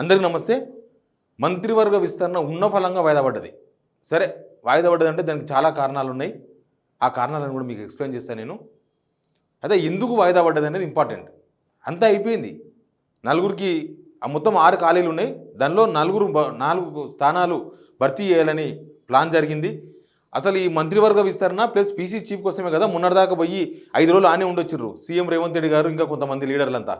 అందరికీ నమస్తే. మంత్రివర్గ విస్తరణ ఉన్న ఫలంగా వాయిదా పడ్డది. సరే వాయిదా పడ్డదంటే దానికి చాలా కారణాలు ఉన్నాయి ఆ కారణాలను కూడా మీకు ఎక్స్ప్లెయిన్ చేస్తాను నేను. అదే ఎందుకు వాయిదా పడ్డది అనేది ఇంపార్టెంట్. అంతా అయిపోయింది. నలుగురికి మొత్తం ఆరు ఖాళీలు ఉన్నాయి. దానిలో నలుగురు నాలుగు స్థానాలు భర్తీ చేయాలని ప్లాన్ జరిగింది. అసలు ఈ మంత్రివర్గ విస్తరణ ప్లస్ పీసీ చీఫ్ కోసమే కదా మొన్నటిదాకా పోయి ఐదు రోజులు ఆనే ఉండొచ్చిర్రు. సీఎం రేవంత్ రెడ్డి గారు ఇంకా కొంతమంది లీడర్లంతా.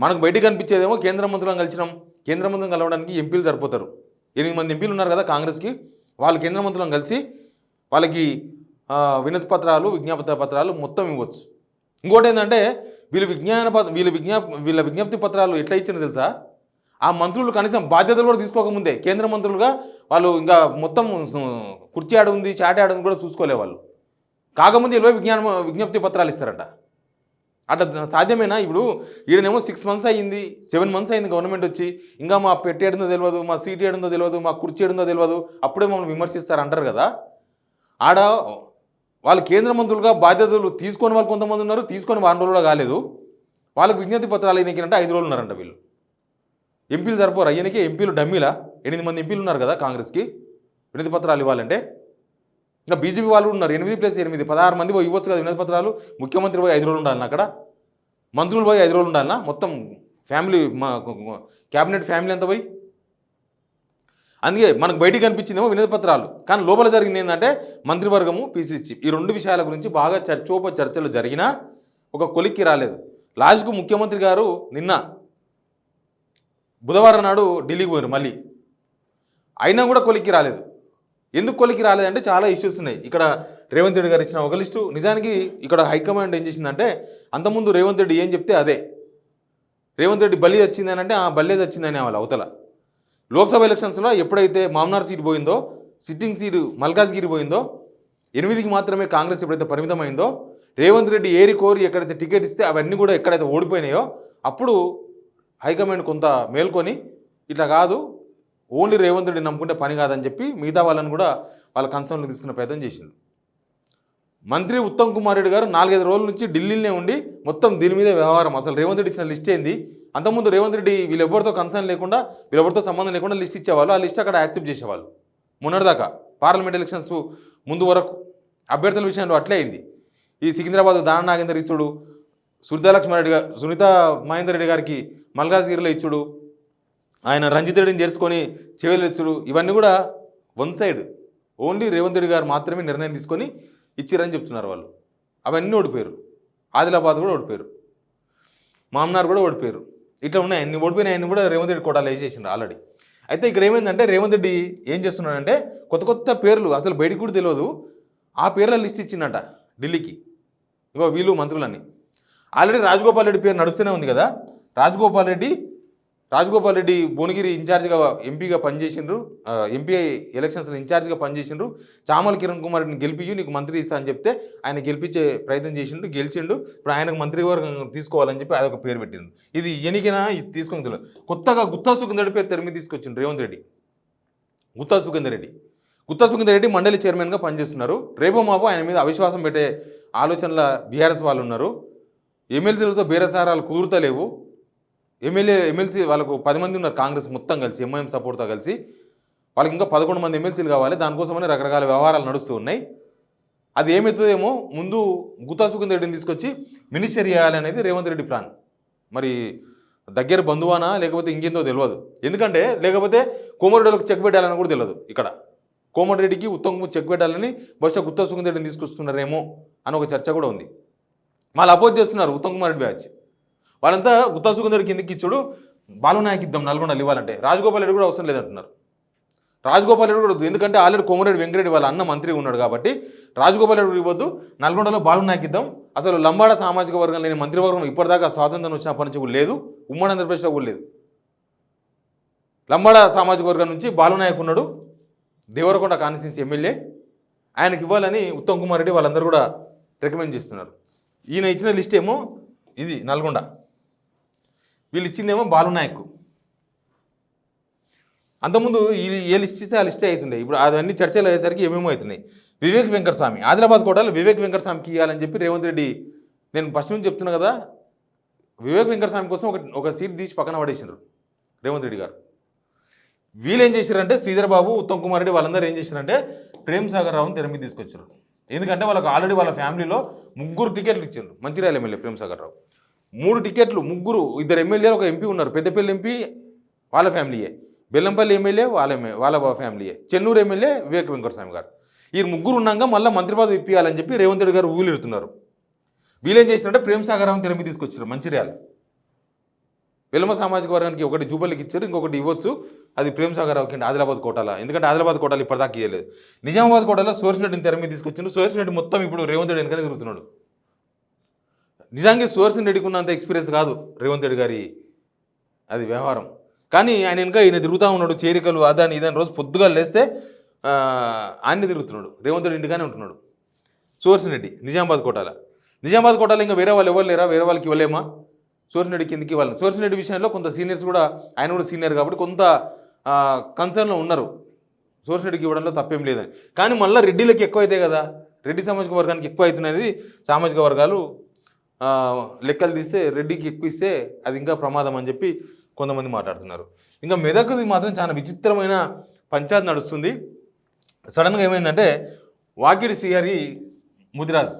మనకు బయటికి కనిపించేదేమో కేంద్ర మంత్రులను కలిసినాం. కేంద్ర మంత్రులను కలవడానికి ఎంపీలు సరిపోతారు. ఎనిమిది మంది ఎంపీలు ఉన్నారు కదా కాంగ్రెస్కి. వాళ్ళు కేంద్ర మంత్రులను కలిసి వాళ్ళకి వినతి పత్రాలు విజ్ఞాపన పత్రాలు మొత్తం ఇవ్వచ్చు. ఇంకోటి ఏంటంటే వీళ్ళు విజ్ఞాన పత్ర వీళ్ళ విజ్ఞా వీళ్ళ విజ్ఞప్తి పత్రాలు ఎట్లా ఇచ్చిన తెలుసా? ఆ మంత్రులు కనీసం బాధ్యతలు కూడా తీసుకోకముందే. కేంద్ర మంత్రులుగా వాళ్ళు ఇంకా మొత్తం కుర్చీ ఆడ ఉంది చాట ఆడ ఉంది కూడా చూసుకోలే వాళ్ళు. కాకముందు వీళ్ళు విజ్ఞాన విజ్ఞప్తి పత్రాలు ఇస్తారంట. అట్లా సాధ్యమేనా? ఇప్పుడు ఈయనేమో సిక్స్ మంత్స్ అయ్యింది సెవెన్ మంత్స్ అయింది గవర్నమెంట్ వచ్చి ఇంకా మా పెట్టి ఏడుందో తెలియదు మా సీట్ ఏడుందో తెలియదు మా కుర్చీ ఏడుందో తెలియదు అప్పుడే మమ్మల్ని విమర్శిస్తారు అంటారు కదా? ఆడ వాళ్ళు కేంద్ర మంత్రులుగా బాధ్యతలు తీసుకొని వాళ్ళు కొంతమంది ఉన్నారు తీసుకొని వారం రోజులు కూడా కాలేదు. వాళ్ళకి విజ్ఞప్తి పత్రాలు అయినకంటే ఐదు రోజులు ఉన్నారంట వీళ్ళు. ఎంపీలు సరిపోరు? అయ్యనికే ఎంపీలు డమ్మీలా? ఎనిమిది మంది ఎంపీలు ఉన్నారు కదా కాంగ్రెస్కి. వినతి పత్రాలు ఇవ్వాలంటే? ఇంకా బీజేపీ వాళ్ళు ఉన్నారు ఎనిమిది ప్లస్ ఎనిమిది పదహారు మంది పోయి ఇవ్వచ్చు కదా వినతి పత్రాలు? ముఖ్యమంత్రి పోయి ఐదు రోజులు ఉండాలి అక్కడ? మంత్రులు పోయి ఐదు రోజులు ఉండాలన్నా మొత్తం ఫ్యామిలీ మా క్యాబినెట్ ఫ్యామిలీ అంతా పోయి? అందుకే మనకు బయటికి కనిపించిందేమో వినతి పత్రాలు. కానీ లోపల జరిగింది ఏంటంటే మంత్రివర్గము పీసీ చీఫ్ ఈ రెండు విషయాల గురించి బాగా చర్చోప చర్చలు జరిగినా ఒక కొలిక్కి రాలేదు. లాస్ట్కు ముఖ్యమంత్రి గారు నిన్న బుధవారం నాడు ఢిల్లీకి పోయారు మళ్ళీ. అయినా కూడా కొలిక్కి రాలేదు. ఎందుకు కొలికి రాలేదంటే చాలా ఇష్యూస్ ఉన్నాయి. ఇక్కడ రేవంత్ రెడ్డి గారు ఇచ్చిన ఒక లిస్టు నిజానికి ఇక్కడ హైకమాండ్ ఏం చేసిందంటే అంతకుముందు రేవంత్ రెడ్డి ఏం చెప్తే అదే. రేవంత్ రెడ్డి బలి వచ్చిందని అంటే ఆ బల్లేది వచ్చిందని వాళ్ళ అవతల. లోక్సభ ఎలక్షన్స్లో ఎప్పుడైతే మామ్నార్ సీట్ పోయిందో సిట్టింగ్ సీటు మల్కాజ్గిరి పోయిందో ఎనిమిదికి మాత్రమే కాంగ్రెస్ ఎప్పుడైతే పరిమితమైందో రేవంత్ రెడ్డి ఏరి కోరి ఎక్కడైతే టికెట్ ఇస్తే అవన్నీ కూడా ఎక్కడైతే ఓడిపోయినాయో అప్పుడు హైకమాండ్ కొంత మేల్కొని ఇట్లా కాదు ఓన్లీ రేవంత్ రెడ్డి నమ్ముకుంటే పని కాదని చెప్పి మిగతా వాళ్ళని కూడా వాళ్ళ కన్సర్న్లు తీసుకునే ప్రయత్నం చేసిండు. మంత్రి ఉత్తమ్ కుమార్ రెడ్డి గారు నాలుగైదు రోజుల నుంచి ఢిల్లీలోనే ఉండి మొత్తం దీని మీద వ్యవహారం. అసలు రేవంత్ రెడ్డి ఇచ్చిన లిస్ట్ ఏంది? అంతకుముందు రేవంత్ రెడ్డి వీళ్ళెవరితో కన్సర్న్ లేకుండా వీళ్ళెవరితో సంబంధం లేకుండా లిస్ట్ ఇచ్చేవాళ్ళు. ఆ లిస్ట్ అక్కడ యాక్సెప్ట్ చేసేవాళ్ళు. మొన్నటిదాకా పార్లమెంట్ ఎలక్షన్స్ ముందు వరకు అభ్యర్థుల విషయంలో అట్లే అయింది. ఈ సికింద్రాబాద్ దాన నాగేందర్ ఇచ్చుడు సునీతా లక్ష్మారెడ్డి గారు సునీత మహేందర్ రెడ్డి గారికి మల్కాజ్గిరిలో ఇచ్చుడు ఆయన రంజిత్ చేర్చుకొని చెవిలెచ్చుడు ఇవన్నీ కూడా one side. Only Revanth Reddy garu మాత్రమే నిర్ణయం తీసుకొని ఇచ్చిరని చెప్తున్నారు వాళ్ళు. అవన్నీ ఓడిపోయారు. ఆదిలాబాద్ కూడా ఓడిపోయారు. మామనార్ కూడా ఓడిపోయారు. ఇట్లా ఉన్నాయి. అన్ని ఓడిపోయినాయి. అన్ని కూడా రేవంత్ రెడ్డి కోటాలు వేసేసిండ్రు ఆల్రెడీ. అయితే ఇక్కడ ఏమైందంటే రేవంత్ రెడ్డి ఏం చేస్తున్నాడంటే కొత్త కొత్త పేర్లు అసలు బయటికి కూడా తెలియదు. ఆ పేర్ల లిస్ట్ ఇచ్చిండట ఢిల్లీకి. ఇగో వీళ్ళు మంత్రులని. ఆల్రెడీ రాజగోపాల్ రెడ్డి పేరు నడుస్తూనే ఉంది కదా. రాజగోపాల్ రెడ్డి రాజగోపాల్ రెడ్డి భువనగిరి ఇన్ఛార్జిగా ఎంపీగా పనిచేసిండ్రు. ఆ, ఎంపీ ఎలక్షన్స్లో ఇన్ఛార్జ్గా పనిచేసిండ్రు. చామల కిరణ్ కుమార్ రెడ్డిని గెలిపి నీకు మంత్రి ఇస్తా అని చెప్తే ఆయన గెలిపించే ప్రయత్నం చేసిండు గెలిచిండు. ఇప్పుడు ఆయనకు మంత్రివర్గం తీసుకోవాలని చెప్పి అదొక పేరు పెట్టిండు. ఇది ఎనికైనా ఇది తీసుకొని తెలియదు. కొత్తగా గుత్తా సుఖందర్ పేరు తెరిమి తీసుకొచ్చిండు రేవంత్ రెడ్డి. గుత్తా సుఖేందర్ రెడ్డి. గుత్తా సుఖేందర్ రెడ్డి మండలి చైర్మన్గా పనిచేస్తున్నారు. రేపో మాపో ఆయన మీద అవిశ్వాసం పెట్టే ఆలోచనల బీఆర్ఎస్ వాళ్ళు ఉన్నారు. ఎమ్మెల్సీలతో బేరసారాలు కుదురుతలేవు. ఎమ్మెల్యే ఎమ్మెల్సీ వాళ్ళకు పది మంది ఉన్నారు కాంగ్రెస్ మొత్తం కలిసి ఎంఐఎం సపోర్ట్తో కలిసి. వాళ్ళకి ఇంకా పదకొండు మంది ఎమ్మెల్సీలు కావాలి. దానికోసమని రకరకాల వ్యవహారాలు నడుస్తూ ఉన్నాయి. అది ఏమవుతుందేమో ముందు గుత్తా సుఖేందర్ రెడ్డిని తీసుకొచ్చి మినిస్టర్ చేయాలి అనేది రేవంత్ రెడ్డి ప్లాన్. మరి దగ్గర బంధువానా లేకపోతే ఇంకేందో తెలియదు ఎందుకంటే లేకపోతే కోమరెడ్డిలకు చెక్ పెట్టాలని కూడా తెలియదు ఇక్కడ. కోమరెడ్డికి ఉత్తమ్ చెక్ పెట్టాలని బహుశా గుత్తా సుఖేందర్ రెడ్డిని తీసుకొస్తున్నారేమో అని ఒక చర్చ కూడా ఉంది. వాళ్ళు అపోజ్ చేస్తున్నారు ఉత్తమ్ కుమార్ రెడ్డి బ్యాచ్. వాళ్ళంతా గుత్తా సుఖేందర్ కిందకి ఇచ్చుడు బాలునాయక్ ఇద్దాం నల్గొండలు ఇవ్వాలంటే. రాజగోపాల్ రెడ్డి కూడా అవసరం లేదంటున్నారు. రాజగోపాల్ రెడ్డి కూడా వద్దు. ఎందుకంటే ఆల్రెడీ కోమరెడ్డి వెంకరెడ్డి వాళ్ళ అన్న మంత్రి ఉన్నాడు కాబట్టి రాజగోపాల్ రెడ్డి ఇవ్వద్దు నల్గొండలో బాలనాయక్ ఇద్దాం. అసలు లంబాడ సామాజిక వర్గం లేని మంత్రివర్గం ఇప్పటిదాకా స్వాతంత్రం వచ్చినప్పటి నుంచి కూడా లేదు. ఉమ్మడి ఆంధ్రప్రదేశ్లో కూడా లేదు. లంబాడ సామాజిక వర్గం నుంచి బాలునాయక్ ఉన్నాడు. Devarakonda constituency MLA. ఆయనకి ఇవ్వాలని ఉత్తమ్ కుమార్ రెడ్డి వాళ్ళందరూ కూడా రికమెండ్ చేస్తున్నారు. ఈయన ఇచ్చిన లిస్ట్ ఏమో ఇది నల్గొండ. వీళ్ళు ఇచ్చిందేమో బాలునాయక్ అంతకుముందు ఇది ఏ లిస్ట్ ఇస్తే ఆ లిస్టే అవుతుండే ఇప్పుడు అవన్నీ చర్చలు అయ్యేసరికి ఏమేమో అవుతున్నాయి వివేక్ వెంకటస్వామి ఆదిలాబాద్ కోటలో వివేక్ వెంకటస్వామికి ఇవ్వాలని చెప్పి రేవంత్ రెడ్డి నేను ఫస్ట్ నుంచి చెప్తున్నా కదా వివేక్ వెంకటస్వామి కోసం ఒక ఒక సీట్ తీసి పక్కన పడేసినారు రేవంత్ రెడ్డి గారు. వీళ్ళు ఏం చేశారంటే శ్రీధర్ బాబు ఉత్తమ్ కుమార్ రెడ్డి వాళ్ళందరూ ఏం చేశారంటే ప్రేమ్ సాగర్ రావుని తెర మీద తీసుకొచ్చారు. ఎందుకంటే వాళ్ళకి ఆల్రెడీ వాళ్ళ ఫ్యామిలీలో ముగ్గురు టికెట్లు ఇచ్చారు మంచిర్యాల ఎమ్మెల్యే ప్రేమ్ సాగర్ రావు. మూడు టికెట్లు ముగ్గురు ఇద్దరు ఎమ్మెల్యేలు ఒక ఎంపీ ఉన్నారు. పెద్దపల్లి ఎంపీ వాళ్ళ ఫ్యామిలీయే. బెల్లంపల్లి ఎమ్మెల్యే వాళ్ళ వాళ్ళ ఫ్యామిలీయే. చెన్నూరు ఎమ్మెల్యే వివేక్ వెంకటస్వామి గారు. ఈ ముగ్గురు ఉన్నాక మళ్ళీ మంత్రి పదవి ఇప్పియాలని చెప్పి రేవంత్ రెడ్డి గారు ఊళ్ళెడుతున్నారు వీళ్ళేం చేసినట్టే ప్రేమ్ సాగరం తెర మీద తీసుకొచ్చారు మంచిర్యాల. వెలమ సామాజిక వర్గానికి ఒకటి జూపల్లికి ఇచ్చారు ఇంకొకటి ఇవ్వచ్చు. అది ప్రేమ్ సాగర్ కింద ఆదిలాబాద్ కోటాల. ఎందుకంటే ఆదిలాబాద్ కోటాలు ఇప్పటిదాకా ఇవ్వలేదు నిజామాబాద్ కోటాలో సోర్స్ రెడ్డిని తెర మీద తీసుకొచ్చిండు. సోర్స్ రెడ్డి మొత్తం ఇప్పుడు రేవంత్ రెడ్డి వెనకనే తిరుగుతున్నాడు. నిజానికి సోర్స్ రెడ్డికి ఉన్నంత ఎక్స్పీరియన్స్ కాదు రేవంత్ రెడ్డి గారి అది వ్యవహారం. కానీ ఆయన వెనుక ఈయన తిరుగుతూ ఉన్నాడు చేరికలు అదాని ఇదని రోజు పొద్దుగా లేస్తే ఆయన ఆయన్ని తిరుగుతున్నాడు రేవంత్ రెడ్డి ఇంటిగానే ఉంటున్నాడు. సోర్స్ రెడ్డి నిజామాబాద్ కోటాల. నిజామాబాద్ కోటాలో ఇంకా వేరే వాళ్ళు ఎవరు లేరా? వేరే వాళ్ళకి ఇవ్వలేమా? సోర్స్ రెడ్డి కిందకి ఇవ్వాలి. సోర్స్ రెడ్డి విషయంలో కొంత సీనియర్స్ కూడా ఆయన కూడా సీనియర్ కాబట్టి కొంత కన్సర్న్లో ఉన్నారు. సోర్స్ రెడ్డికి ఇవ్వడంలో తప్పేం లేదని. కానీ మళ్ళీ రెడ్డిలకి ఎక్కువ అవుతాయి కదా రెడ్డి సామాజిక వర్గానికి ఎక్కువ అవుతున్నది సామాజిక వర్గాలు లెక్కలు తీస్తే రెడ్డికి ఎక్కువ ఇస్తే అది ఇంకా ప్రమాదం అని చెప్పి కొంతమంది మాట్లాడుతున్నారు. ఇంకా మెదక్ది మాత్రం చాలా విచిత్రమైన పంచాయత్ నడుస్తుంది. సడన్గా ఏమైందంటే వాకిడి సిఆర్ఈ ముదిరాజ్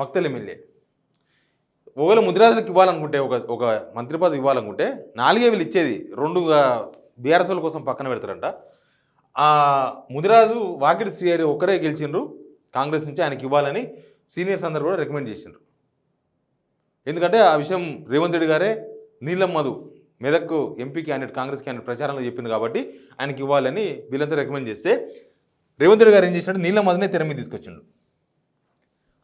మక్తల్ ఎమ్మెల్యే. ఒకవేళ ముదిరాజులకు ఇవ్వాలనుకుంటే ఒక ఒక మంత్రి పదవి ఇవ్వాలనుకుంటే నాలుగే వీళ్ళు ఇచ్చేది రెండుగా బీఆర్ఎస్ల కోసం పక్కన పెడతారంట. ఆ ముదిరాజు వాకిడి శ్రీహరి ఒక్కరే గెలిచిండ్రు. కాంగ్రెస్ నుంచి ఆయనకి ఇవ్వాలని సీనియర్స్ అందరు కూడా రికమెండ్ చేసిండ్రు. ఎందుకంటే ఆ విషయం రేవంత్ రెడ్డి గారే Neelam Madhu Medak MP candidate Congress candidate ప్రచారంలో చెప్పింది కాబట్టి ఆయనకి ఇవ్వాలని వీళ్ళంతా రికమెండ్ చేస్తే రేవంత్ రెడ్డి గారు ఏం చేసినట్టు నీలం మధునే తెర మీద తీసుకొచ్చిండు.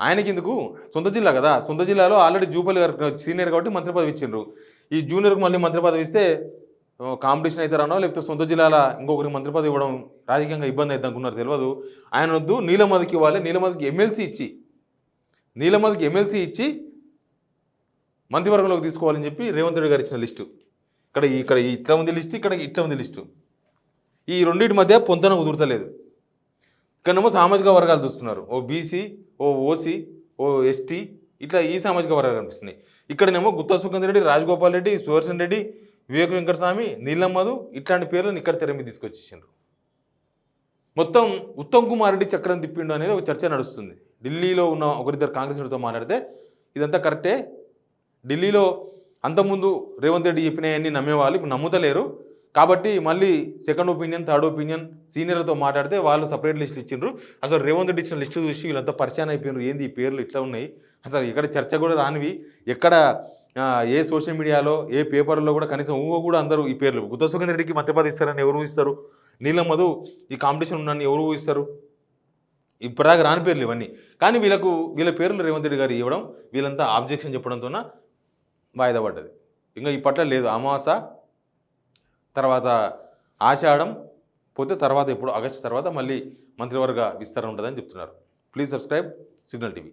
ఆయనకి ఎందుకు? సొంత జిల్లా కదా. సొంత జిల్లాలో ఆల్రెడీ జూపల్లి గారు సీనియర్ కాబట్టి మంత్రి పదవి ఇచ్చిండ్రు. ఈ జూనియర్కి మళ్ళీ మంత్రి పదవి ఇస్తే కాంపిటీషన్ కాంపిటీషన్ అవుతారనో లేకపోతే సొంత జిల్లాల ఇంకొకరికి మంత్రి పదవి ఇవ్వడం రాజకీయంగా ఇబ్బంది అవుతుంది అనుకున్నారు తెలియదు. ఆయన వద్దు నీలమదికి ఇవ్వాలి. నీలమదికి ఎమ్మెల్సీ ఇచ్చి నీలమదికి ఎమ్మెల్సీ ఇచ్చి మంత్రివర్గంలోకి తీసుకోవాలని చెప్పి రేవంత్ రెడ్డి గారు ఇచ్చిన లిస్టు. ఇక్కడ ఇక్కడ ఇట్లా ఉంది లిస్టు ఇక్కడ ఇట్లా ఉంది లిస్టు. ఈ రెండింటి మధ్య పొంతన కుదురుతలేదు. ఇక్కడేమో సామాజిక వర్గాలు చూస్తున్నారు. ఓ బీసీ ఓ ఓసీ ఓ ఎస్టీ ఇట్లా ఈ సామాజిక వర్గాలు కనిపిస్తున్నాయి. ఇక్కడనేమో గుత్తా సుఖేందర్ రెడ్డి రాజగోపాల్ రెడ్డి సుదర్శన్ రెడ్డి వివేక వెంకటస్వామి నీలమ్మధు ఇట్లాంటి పేర్లను ఇక్కడ తెర మీద తీసుకొచ్చేసారు మొత్తం ఉత్తమ్ కుమార్ రెడ్డి చక్రం తిప్పిండు అనేది ఒక చర్చ నడుస్తుంది. ఢిల్లీలో ఉన్న ఒకరిద్దరు కాంగ్రెస్ నేతతో మాట్లాడితే ఇదంతా కరెక్టే ఢిల్లీలో అంతకుముందు రేవంత్ రెడ్డి చెప్పినవన్నీ నమ్మేవాళ్ళు ఇప్పుడు నమ్ముతలేరు. కాబట్టి మళ్ళీ సెకండ్ ఒపీనియన్ థర్డ్ ఒపీనియన్ సీనియర్లతో మాట్లాడితే వాళ్ళు సపరేట్ లిస్టులు ఇచ్చిండ్రు. అసలు రేవంత్ రెడ్డి ఇచ్చిన లిస్టు చూసి వీళ్ళంతా పరిచయం అయిపోయినారు ఏంది ఈ పేర్లు ఇట్లా ఉన్నాయి? అసలు ఎక్కడ చర్చ కూడా రానివి. ఎక్కడ ఏ సోషల్ మీడియాలో ఏ పేపర్లో కూడా కనీసం ఊహ కూడా అందరూ ఈ పేర్లు. గుత్త సుఖేందర్ రెడ్డికి మంత్రి ఇస్తారని ఎవరు ఊహిస్తారు? నీలం మధు ఈ కాంపిటీషన్ ఉన్నాను ఎవరు ఊహిస్తారు? ఇప్పటిదాకా రాని పేర్లు ఇవన్నీ. కానీ వీళ్ళకు వీళ్ళ పేర్లు రేవంత్ రెడ్డి గారు ఇవ్వడం వీళ్ళంతా ఆబ్జెక్షన్ చెప్పడంతోన వాయిదా పడ్డది. ఇంకా ఇప్పట్లో లేదు. అమావాస తర్వాత ఆషాఢం పోతే తర్వాత ఇప్పుడు ఆగస్టు తర్వాత మళ్ళీ మంత్రివర్గ విస్తరణ ఉంటుందని చెప్తున్నారు. Please subscribe signal TV